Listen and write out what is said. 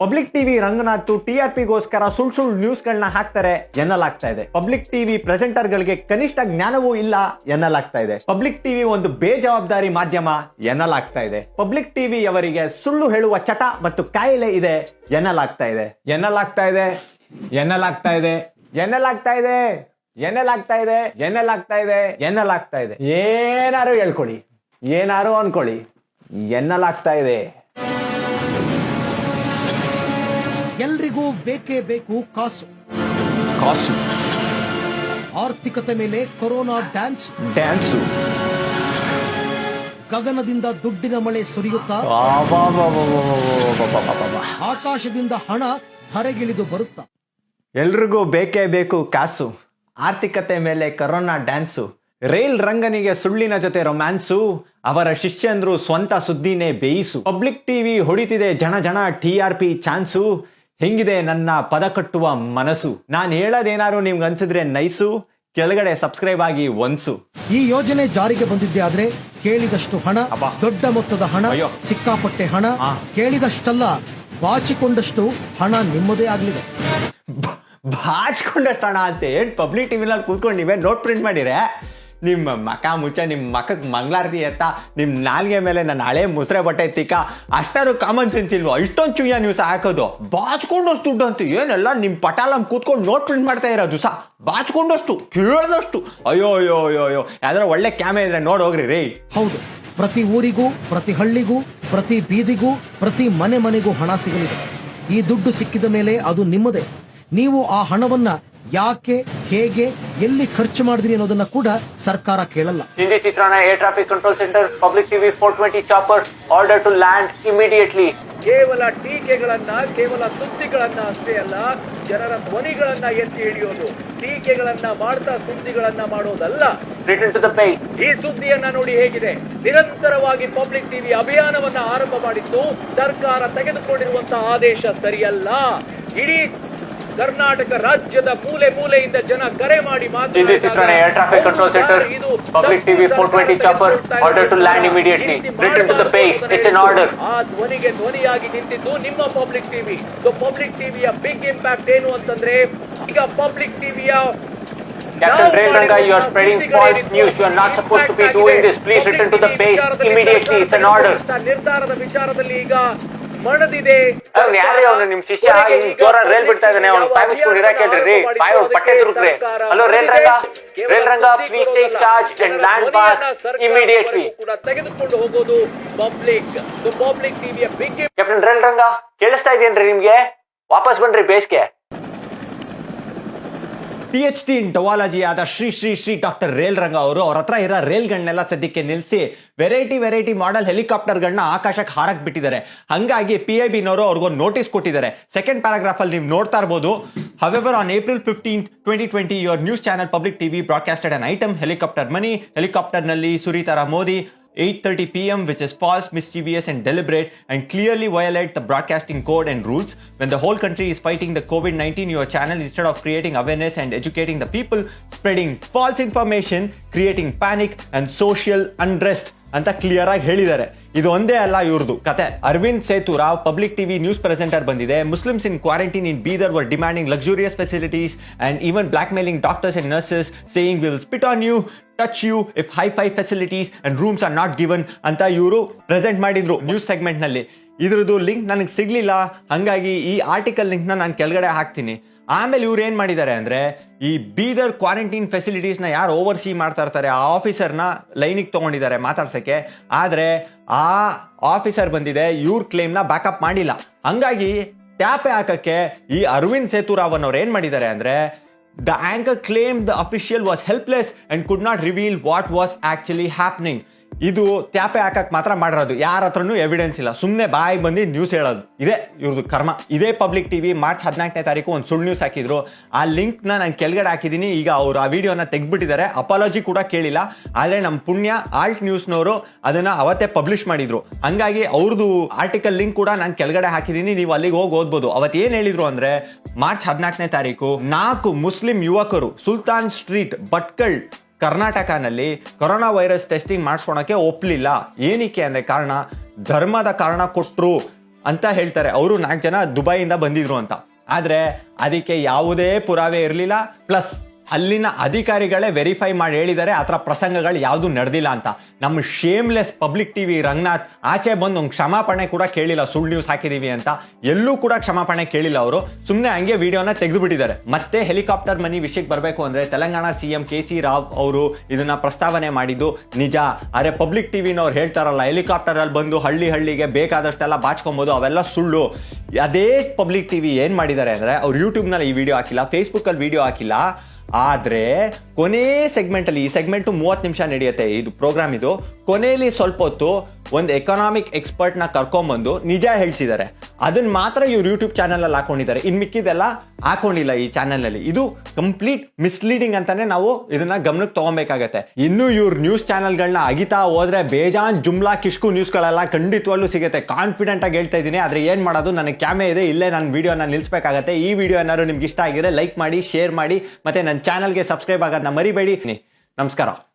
Public TV Ranganath T R ಪಿಗೋಸ್ಕರ ಸುಳ್ ಸುಳ್ಳು news ಗಳನ್ನ ಹಾಕ್ತಾರೆ ಎನ್ನಲಾಗ್ತಾ ಇದೆ ಪಬ್ಲಿಕ್ ಟಿವಿ ಪ್ರೆಸೆಂಟರ್ ಗಳಿಗೆ ಕನಿಷ್ಠ ಜ್ಞಾನವೂ ಇಲ್ಲ ಎನ್ನಲಾಗ್ತಾ ಇದೆ ಪಬ್ಲಿಕ್ ಟಿವಿ ಒಂದು ಬೇಜವಾಬ್ದಾರಿ ಮಾಧ್ಯಮ ಎನ್ನಲಾಗ್ತಾ ಇದೆ ಪಬ್ಲಿಕ್ ಟಿವಿ ಅವರಿಗೆ ಸುಳ್ಳು ಹೇಳುವ ಚಟ ಮತ್ತು ಕಾಯಿಲೆ ಇದೆ ಎನ್ನಲಾಗ್ತಾ ಇದೆ ಎನ್ನಲಾಗ್ತಾ ಇದೆ ಎನ್ನಲಾಗ್ತಾ ಇದೆ ಎನ್ನಲಾಗ್ತಾ ಇದೆ ಎನ್ನಲಾಗ್ತಾ ಇದೆ ಎನ್ನಲಾಗ್ತಾ ಇದೆ ಎನ್ನಲಾಗ್ತಾ ಇದೆ ಏನಾರು ಹೇಳ್ಕೊಳ್ಳಿ ಏನಾರು ಅನ್ಕೊಳ್ಳಿ ಎನ್ನಲಾಗ್ತಾ ಇದೆ ಬೇಕೇ ಬೇಕು ಕಾಸು ಕಾಸು ಆರ್ಥಿಕತೆ ಮೇಲೆ ಕೊರೋನಾ ಡ್ಯಾನ್ಸ್ ಡ್ಯಾನ್ಸು ಗಗನದಿಂದ ದುಡ್ಡಿನ ಮಳೆ ಸುರಿಯುತ್ತಾ ಆಕಾಶದಿಂದ ಹಣ ಧರೆಗಿಳಿದು ಬರುತ್ತಾ ಎಲ್ರಿಗೂ ಬೇಕೇ ಬೇಕು ಕಾಸು ಆರ್ಥಿಕತೆ ಮೇಲೆ ಕರೋನಾ ಡ್ಯಾನ್ಸು ರೈಲ್ ರಂಗನಿಗೆ ಸುಳ್ಳಿನ ಜೊತೆ ರೊಮ್ಯಾನ್ಸು ಅವರ ಶಿಷ್ಯಂದ್ರು ಸ್ವಂತ ಸುದ್ದಿನೇ ಬೇಯಿಸು ಪಬ್ಲಿಕ್ ಟಿವಿ ಹೊಡಿತಿದೆ ಜನ ಜನ ಟಿ ಆರ್ ಪಿ ಚಾನ್ಸು ಹೆಂಗಿದೆ ನನ್ನ ಪದ ಕಟ್ಟುವ ಮನಸ್ಸು ನಾನು ಹೇಳೋದೇನಾದ್ರು ನಿಮ್ಗೆ ಅನ್ಸಿದ್ರೆ ನೈಸು ಕೆಳಗಡೆ ಸಬ್ಸ್ಕ್ರೈಬ್ ಆಗಿ ಒನ್ಸು ಈ ಯೋಜನೆ ಜಾರಿಗೆ ಬಂದಿದ್ದೆ ಆದ್ರೆ ಕೇಳಿದಷ್ಟು ಹಣ ಅಬ್ಬಾ. ದೊಡ್ಡ ಮೊತ್ತದ ಹಣ ಅಯ್ಯೋ. ಸಿಕ್ಕಾಪಟ್ಟೆ ಹಣ ಆ. ಕೇಳಿದಷ್ಟಲ್ಲ ಬಾಚಿಕೊಂಡಷ್ಟು ಹಣ ನಿಮ್ಮದೇ ಆಗ್ಲಿದೆ ಬಾಚ್ಕೊಂಡಷ್ಟು ಹಣ ಅಂತ ಹೇಳಿ ಪಬ್ಲಿಕ್ ಟಿವಿನಲ್ಲಿ ಕೂತ್ಕೊಂಡು ನೀವೇ ನೋಟ್ ಪ್ರಿಂಟ್ ಮಾಡಿರೆ ನಿಮ್ಮ ಮಕ ಮುಚ್ಚ ನಿಮ್ಮ ಮಖಕ್ಕೆ ಮಂಗ್ಲಾರತಿ ಎತ್ತ ನಿಮ್ಮ ನಾಲ್ಗೆ ಮೇಲೆ ನನ್ನ ಹಳೆ ಮುಸ್ರೆ ಬಟ್ಟೆ ತಿಕ್ಕ, ಅಷ್ಟಾರು ಕಾಮನ್ ಸೆನ್ಸ್ ಇಲ್ವೋ? ಇಷ್ಟೊಂದು ಚುಯ್ಯ ಸಹ ಹಾಕೋದು. ಬಾಚ್ಕೊಂಡಷ್ಟು ದುಡ್ಡು ಅಂತ ಏನೆಲ್ಲ ನಿಮ್ಮ ಪಟಾಲಂ ಕೂತ್ಕೊಂಡು ನೋಟ್ ಪ್ರಿಂಟ್ ಮಾಡ್ತಾ ಇರೋದು ಸಹ. ಬಾಚ್ಕೊಂಡಷ್ಟು, ಕೇಳ್ದಷ್ಟು. ಅಯ್ಯೋ ಅಯ್ಯೋ ಅಯ್ಯೋ ಅಯ್ಯೋ. ಯಾವ್ದಾರ ಒಳ್ಳೆ ಕ್ಯಾಮೆ ಇದ್ರೆ ನೋಡಿ ಹೋಗ್ರಿ, ರೀ. ಹೌದು. ಪ್ರತಿ ಊರಿಗೂ, ಪ್ರತಿ ಹಳ್ಳಿಗೂ, ಪ್ರತಿ ಬೀದಿಗೂ, ಪ್ರತಿ ಮನೆ ಮನೆಗೂ ಹಣ ಸಿಗಲಿದೆ. ಈ ದುಡ್ಡು ಸಿಕ್ಕಿದ ಮೇಲೆ ಅದು ನಿಮ್ಮದೇ. ನೀವು ಆ ಹಣವನ್ನ ಯಾಕೆ ಹೇಗೆ ಎಲ್ಲಿ ಖರ್ಚು ಮಾಡಿದ್ರಿ ಅನ್ನೋದನ್ನ ಕೂಡ ಸರ್ಕಾರ ಕೇಳಲ್ಲ. ಹಿಂದಿ ಚಿತ್ರಣ air traffic control centre public TV four twenty chopper order to land immediately ಕೇವಲ ಟೀಕೆಗಳನ್ನ ಕೇವಲ ಸುದ್ದಿಗಳನ್ನ ಅಷ್ಟೇ ಅಲ್ಲ ಜನರ ಧ್ವನಿಗಳನ್ನ ಎತ್ತಿ ಹಿಡಿಯೋದು ಟೀಕೆಗಳನ್ನ ಮಾಡ್ತಾ ಸುದ್ದಿಗಳನ್ನ ಮಾಡೋದಲ್ಲ. ರಿಟರ್ನ್ ಟು ದ ಪೇ ಈ ಸುದ್ದಿಯನ್ನ ನೋಡಿ ಹೇಗಿದೆ. ನಿರಂತರವಾಗಿ ಪಬ್ಲಿಕ್ ಟಿವಿ ಅಭಿಯಾನವನ್ನ ಆರಂಭ ಮಾಡಿದ್ದು ಸರ್ಕಾರ ತೆಗೆದುಕೊಂಡಿರುವಂತಹ ಆದೇಶ ಸರಿಯಲ್ಲ. ಇಡೀ ಕರ್ನಾಟಕ ರಾಜ್ಯದ ಮೂಲೆ ಮೂಲೆಯಿಂದ ಜನ ಕರೆ ಮಾಡಿ ಹಿಂದಿ ಚಿತ್ರಣ air traffic control centre public TV four twenty chopper order to land immediately return to the base it's an order ಆ ಧ್ವನಿಗೆ ಧ್ವನಿಯಾಗಿ ನಿಂತಿದ್ದು ನಿಮ್ಮ ಪಬ್ಲಿಕ್ ಟಿವಿ ಸೊ ಪಬ್ಲಿಕ್ ಟಿವಿಯ ಬಿಗ್ ಇಂಪ್ಯಾಕ್ಟ್ ಏನು ಅಂತಂದ್ರೆ ಈಗ ಪಬ್ಲಿಕ್ ಟಿವಿಯ Captain Rail Ranga, you are spreading false news. You are not supposed to be doing this. Please return to the base immediately. It's an order. ಮಣದಿದೆ. ಅವ್ನು ಯಾರೇ ಅವನು ನಿಮ್ ಶಿಷ್ಯ ಜೋರ ರೈಲ್ ಬಿಡ್ತಾ ಇದ್ದಾನೆ ಅವ್ನು ಬಾಯ್ ಮುಚ್ಕೊಂಡು ಇರಾಕ್ ಹೇಳ್ರಿ ಅವ್ರು ಪಟ್ಟೆ ತುರುಕ್ರೆ. Hello rail Ranga rail Ranga please take charge and land pass immediately ಕೂಡ ತೆಗೆದುಕೊಂಡು ಹೋಗೋದು ಪಬ್ಲಿಕ್ ಪಬ್ಲಿಕ್ ಟಿವಿಯ ಬಿಗ್ ಕ್ಯಾಪ್ಟನ್ ರೈಲ್ ರಂಗ ಕೇಳಿಸ್ತಾ ಇದೇನ್ರಿ ನಿಮ್ಗೆ? ವಾಪಸ್ ಬನ್ರಿ ಬೇಸ್ಗೆ. ಪಿ ಎಚ್ ಡಿ ಇನ್ ಟೊವಾಲಜಿ ಆದ ಶ್ರೀ ಶ್ರೀ ಶ್ರೀ ಡಾಕ್ಟರ್ ರೇಲ್ ರಂಗ ಅವರು ಅವ್ರ ಹತ್ರ ಇರೋ ರೇಲ್ಗಳನ್ನೆಲ್ಲ ಸದ್ಯಕ್ಕೆ ನಿಲ್ಲಿಸಿ ವೆರೈಟಿ ವೆರೈಟಿ ಮಾಡೆಲ್ ಹೆಲಿಕಾಪ್ಟರ್ಗಳನ್ನ ಆಕಾಶಕ್ಕೆ ಹಾರಕ್ ಬಿಟ್ಟಿದ್ದಾರೆ. ಹಂಗಾಗಿ ಪಿ ಐ ಬಿನವರು ಅವ್ರಿಗೊಂದು ನೋಟಿಸ್ ಕೊಟ್ಟಿದ್ದಾರೆ. ಸೆಕೆಂಡ್ ಪ್ಯಾರಾಗ್ರಾಫ್ ಅಲ್ಲಿ ನೀವು ನೋಡ್ತಾ ಇರ್ಬೋದು. However on April fifteen twenty twenty your news channel public TV broadcasted an item helicopter money ಹೆಲಿಕಾಪ್ಟರ್ನಲ್ಲಿ ಸುರಿತಾರ Modi. 8:30 p.m., which is false, mischievous, and deliberate, and clearly violate the broadcasting code and rules. When the whole country is fighting the COVID-19, your channel, instead of creating awareness and educating the people, spreading false information, creating panic and social unrest. ಅಂತ clear ಆಗಿ ಹೇಳಿದ್ದಾರೆ. ಇದು ಒಂದೇ ಅಲ್ಲ ಇವ್ರದ್ದು ಕತೆ. Arvind Sethurao public TV news presenter ಬಂದಿದೆ. Muslims in quarantine in Bidar were demanding luxurious facilities and even blackmailing doctors and nurses saying will spit on you touch you if hi-fi facilities and rooms are not given ಅಂತ ಇವರು present ಮಾಡಿದ್ರು news ಸೆಗ್ಮೆಂಟ್ನಲ್ಲಿ. ಇದ್ರದ್ದು link ನನಗೆ ಸಿಗ್ಲಿಲ್ಲ. ಹಂಗಾಗಿ ಈ article ಲಿಂಕ್ನ ನಾನು ಕೆಳಗಡೆ ಹಾಕ್ತೀನಿ. ಆಮೇಲೆ ಇವ್ರು ಏನು ಮಾಡಿದ್ದಾರೆ ಅಂದ್ರೆ ಈ ಬೀದರ್ ಕ್ವಾರಂಟೈನ್ ಫೆಸಿಲಿಟೀಸ್ನ ಯಾರು ಓವರ್ ಸಿ ಮಾಡ್ತಾ ಇರ್ತಾರೆ, ಆ ಆಫೀಸರ್ನ ಲೈನಿಗೆ ತಗೊಂಡಿದ್ದಾರೆ ಮಾತಾಡ್ಸೋಕ್ಕೆ. ಆದ್ರೆ ಆ ಆಫೀಸರ್ ಬಂದಿದೆ, ಇವ್ರ ಕ್ಲೇಮ್ನ ಬ್ಯಾಕಪ್ ಮಾಡಿಲ್ಲ. ಹಂಗಾಗಿ ಟ್ಯಾಪೆ ಹಾಕಕ್ಕೆ ಈ ಅರವಿಂದ್ ಸೇತುರಾವ್ ಅವ್ರು ಏನು ಮಾಡಿದ್ದಾರೆ ಅಂದ್ರೆ the anchor claim the official was helpless and could not reveal what was actually happening ಇದು ತ್ಯಾಪೆ ಹಾಕಕ್ ಮಾತ್ರ ಮಾಡಿರೋದು. ಯಾರ ಹತ್ರನು ಎವಿಡೆನ್ಸ್ ಇಲ್ಲ. ಸುಮ್ಮನೆ ಬಾಯಿ ಬಂದು ನ್ಯೂಸ್ ಹೇಳೋದು. ಇದೇ ಇವ್ರದ್ದು ಕರ್ಮ. ಇದೇ ಪಬ್ಲಿಕ್ ಟಿವಿ ಮಾರ್ಚ್ ಹದಿನಾಲ್ಕನೇ ತಾರೀಕು ಒಂದು ಸುಳ್ಳು ನ್ಯೂಸ್ ಹಾಕಿದ್ರು. ಆ ಲಿಂಕ್ನ ನಾನು ಕೆಳಗಡೆ ಹಾಕಿದ್ದೀನಿ ಈಗ ಅವರು ಆ ವಿಡಿಯೋನ ತೆಗೆದ್ಬಿಟ್ಟಿದ್ದಾರೆ. ಅಪಾಲಜಿ ಕೂಡ ಕೇಳಿಲ್ಲ. ಆದರೆ ನಮ್ಮ ಪುಣ್ಯ ಆಲ್ಟ್ ನ್ಯೂಸ್ನವರು ಅದನ್ನ ಅವತ್ತೇ ಪಬ್ಲಿಷ್ ಮಾಡಿದ್ರು. ಹಂಗಾಗಿ ಅವ್ರದ್ದು ಆರ್ಟಿಕಲ್ ಲಿಂಕ್ ಕೂಡ ನಾನು ಕೆಳಗಡೆ ಹಾಕಿದ್ದೀನಿ ನೀವು ಅಲ್ಲಿಗೆ ಹೋಗಿ ಓದ್ಬೋದು. ಅವತ್ತು ಏನು ಹೇಳಿದ್ರು ಅಂದ್ರೆ, ಮಾರ್ಚ್ ಹದಿನಾಲ್ಕನೇ ತಾರೀಕು ನಾಲ್ಕು ಮುಸ್ಲಿಂ ಯುವಕರು ಸುಲ್ತಾನ್ ಸ್ಟ್ರೀಟ್, ಭಟ್ಕಳ್ ಕರ್ನಾಟಕನಲ್ಲಿ ಕೊರೋನಾ ವೈರಸ್ ಟೆಸ್ಟಿಂಗ್ ಮಾಡಿಸ್ಕೊಳಕ್ಕೆ ಒಪ್ಪಲಿಲ್ಲ ಏನಕ್ಕೆ ಅಂದರೆ ಕಾರಣ, ಧರ್ಮದ ಕಾರಣ ಕೊಟ್ಟರು ಅಂತ ಹೇಳ್ತಾರೆ. ಅವರು ನಾಲ್ಕು ಜನ ದುಬೈಯಿಂದ ಬಂದಿದ್ರು ಅಂತ. ಆದರೆ ಅದಕ್ಕೆ ಯಾವುದೇ ಪುರಾವೆ ಇರಲಿಲ್ಲ. ಪ್ಲಸ್ ಅಲ್ಲಿನ ಅಧಿಕಾರಿಗಳೇ ವೆರಿಫೈ ಮಾಡಿ ಹೇಳಿದ್ದಾರೆ ಆ ಥರ ಪ್ರಸಂಗಗಳು ಯಾವುದು ನಡೆದಿಲ್ಲ ಅಂತ. ನಮ್ಮ ಶೇಮ್ಲೆಸ್ ಪಬ್ಲಿಕ್ ಟಿವಿ ರಂಗನಾಥ್ ಆಚೆ ಬಂದು ಒಂದು ಕ್ಷಮಾಪಣೆ ಕೂಡ ಕೇಳಿಲ್ಲ, ಸುಳ್ಳು ನ್ಯೂಸ್ ಹಾಕಿದೀವಿ ಅಂತ. ಎಲ್ಲೂ ಕೂಡ ಕ್ಷಮಾಪಣೆ ಕೇಳಿಲ್ಲ ಅವರು. ಸುಮ್ಮನೆ ಹಂಗೆ ವಿಡಿಯೋನ ತೆಗೆದುಬಿಟ್ಟಿದ್ದಾರೆ. ಮತ್ತೆ ಹೆಲಿಕಾಪ್ಟರ್ ಮನಿ ವಿಷಯಕ್ಕೆ ಬರಬೇಕು ಅಂದರೆ Telangana C M K C Rao ಅವರು ಇದನ್ನ ಪ್ರಸ್ತಾವನೆ ಮಾಡಿದ್ದು, ನಿಜ. ಅರೆ ಪಬ್ಲಿಕ್ ಟಿವಿನವ್ರು ಹೇಳ್ತಾರಲ್ಲ ಹೆಲಿಕಾಪ್ಟರಲ್ಲಿ ಬಂದು ಹಳ್ಳಿ ಹಳ್ಳಿಗೆ ಬೇಕಾದಷ್ಟೆಲ್ಲ ಬಾಚ್ಕೊಬೋದು, ಅವೆಲ್ಲ ಸುಳ್ಳು. ಅದೇ ಪಬ್ಲಿಕ್ ಟಿವಿ ಏನು ಮಾಡಿದ್ದಾರೆ ಅಂದರೆ, ಅವ್ರು ಯೂಟ್ಯೂಬ್ನಲ್ಲಿ ಈ ವಿಡಿಯೋ ಹಾಕಿಲ್ಲ ಫೇಸ್ಬುಕ್ಕಲ್ಲಿ ವಿಡಿಯೋ ಹಾಕಿಲ್ಲ. ಆದ್ರೆ ಸೆಗ್ಮೆಂಟ್ ಅಲ್ಲಿ, ಈ ಸೆಗ್ಮೆಂಟ್ ಮೂವತ್ತು ನಿಮಿಷ ನಡೆಯುತ್ತೆ ಇದು ಪ್ರೋಗ್ರಾಮ್ ಇದು. ಕೊನೆಯಲ್ಲಿ ಸ್ವಲ್ಪ ಹೊತ್ತು ಒಂದು ಎಕನಾಮಿಕ್ ಎಕ್ಸ್ಪರ್ಟ್ನ ಕರ್ಕೊಂಡ್ಬಂದು ನಿಜ ಹೇಳ್ಸಿದ್ದಾರೆ. ಅದನ್ನ ಮಾತ್ರ ಇವ್ರು ಯೂಟ್ಯೂಬ್ ಚಾನಲಲ್ಲಿ ಹಾಕೊಂಡಿದ್ದಾರೆ. ಇನ್ ಮಿಕ್ಕಿದೆಲ್ಲ ಹಾಕೊಂಡಿಲ್ಲ ಈ ಚಾನಲ್ ಅಲ್ಲಿ ಇದು ಕಂಪ್ಲೀಟ್ ಮಿಸ್ಲೀಡಿಂಗ್ ಅಂತಾನೆ ನಾವು ಇದನ್ನ ಗಮನಕ್ಕೆ ತಗೊಬೇಕಾಗತ್ತೆ. ಇನ್ನು ಇವ್ರ ನ್ಯೂಸ್ ಚಾನಲ್ಗಳನ್ನ ಅಗಿತಾ ಹೋದ್ರೆ ಬೇಜಾನ್ ಜುಮ್ಲಾ ಕಿಷ್ಕು ನ್ಯೂಸ್ಗಳೆಲ್ಲ ಖಂಡಿತವಾಗ್ಲೂ ಸಿಗುತ್ತೆ. ಕಾನ್ಫಿಡೆಂಟ್ ಆಗಿ ಹೇಳ್ತಾ ಇದ್ದೀನಿ. ಆದ್ರೆ ಏನು ಮಾಡೋದು? ನನಗೆ ಕ್ಯಾಮೆ ಇದೆ. ಇಲ್ಲೇ ನಾನು ವಿಡಿಯೋನ ನಿಲ್ಸ್ಬೇಕಾಗತ್ತೆ. ಈ ವಿಡಿಯೋ ಏನಾದ್ರು ನಿಮ್ಗೆ ಇಷ್ಟ ಆಗಿದ್ರೆ ಲೈಕ್ ಮಾಡಿ ಶೇರ್ ಮಾಡಿ, ಮತ್ತೆ ನನ್ನ ಚಾನಲ್ಗೆ ಸಬ್ಸ್ಕ್ರೈಬ್ ಆಗೋದನ್ನ ಮರಿಬೇಡಿ. ನಮಸ್ಕಾರ.